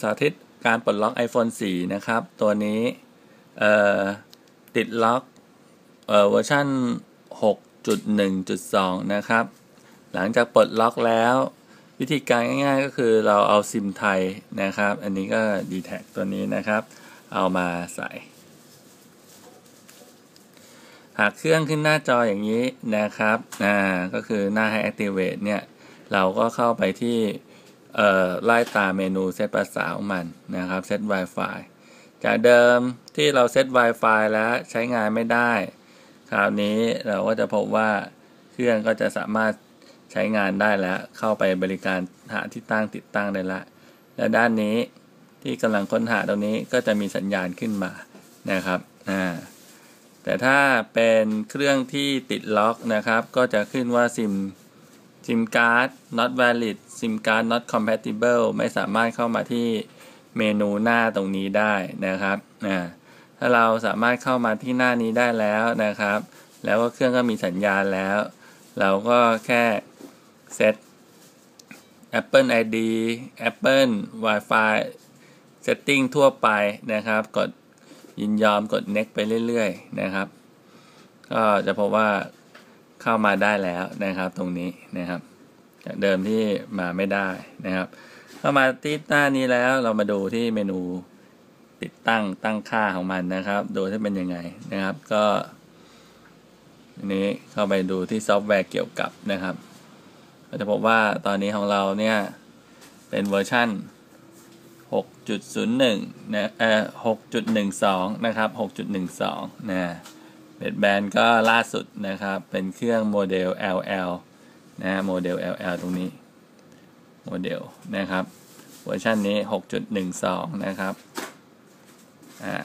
สาธิตการปลดล็อก iPhone 4 นะครับ ตัวนี้ติดล็อกเวอร์ชัน6.1.2 นะครับ หลังจากปลดล็อกแล้ว วิธีการง่ายๆ ก็คือเราเอาซิมไทยนะครับ อันนี้ก็ d t แทตัวนี้นะครับ เอามาใส่ หากเครื่องขึ้นหน้าจออย่างนี้นะครับ อ่า ก็คือหน้าให้ activate เนี่ย เราก็เข้าไปที่ ไล่ตามเมนูเซตภาษาของมันนะครับเซต Wi-Fi จากเดิมที่เราเซต Wi-Fi แล้วใช้งานไม่ได้ คราวนี้เราก็จะพบว่าเครื่องก็จะสามารถใช้งานได้แล้ว เข้าไปบริการหาที่ตั้งติดตั้งได้ละและด้านนี้ที่กำลังค้นหาตรงนี้ก็จะมีสัญญาณขึ้นมานะครับอ่าแต่ถ้าเป็นเครื่องที่ติดล็อกนะครับ ก็จะขึ้นว่าซิม ซิมการ์ด not valid ซิมการ์ด not compatible ไม่สามารถเข้ามาที่เมนูหน้าตรงนี้ได้นะครับถ้าเราสามารถเข้ามาที่หน้านี้ได้แล้วนะครับ แล้วก็เครื่องก็มีสัญญาณแล้ว เราก็แค่เซต Apple ID Apple Wi-Fi Setting ทั่วไปนะครับ กดยินยอมกด next ไปเรื่อยๆนะครับ ก็จะพบว่า เข้ามาได้แล้วนะครับ ตรงนี้นะครับ จากเดิมที่มาไม่ได้นะครับ เข้ามาที่หน้านี้แล้วเรามาดูที่เมนูติดตั้งตั้งค่าของมันนะครับ ดูที่เป็นยังไงนะครับ ก็นี้เข้าไปดูที่ซอฟต์แวร์เกี่ยวกับนะครับก็จะพบว่าตอนนี้ของเราเนี่ยเป็นเวอร์ชัน6.01นะเอ่อ6.12 นะครับ 6.12 นะ เบดแบนก็ล่าสุดนะครับ เป็นเครื่องโมเดล LL นะโมเดล LL ตรงนี้ โมเดลนะครับ เวอร์ชันนี้ 6.12 นะครับ อ่า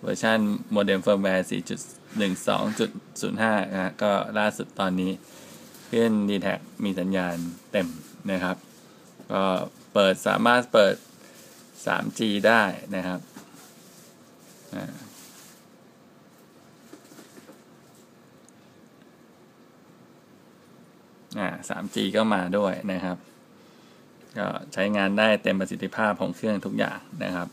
เวอร์ชันโมเดลเฟิร์มแวร์ 4.12.05นะก็ล่าสุดตอนนี้ขึ้น d t แทมีสัญญาณเต็มนะครับ ก็เปิดสามารถเปิด 3G ได้นะครับ อ่า อ่า 3G ก็มาด้วยนะครับ ก็ใช้งานได้เต็มประสิทธิภาพของเครื่องทุกอย่างนะครับ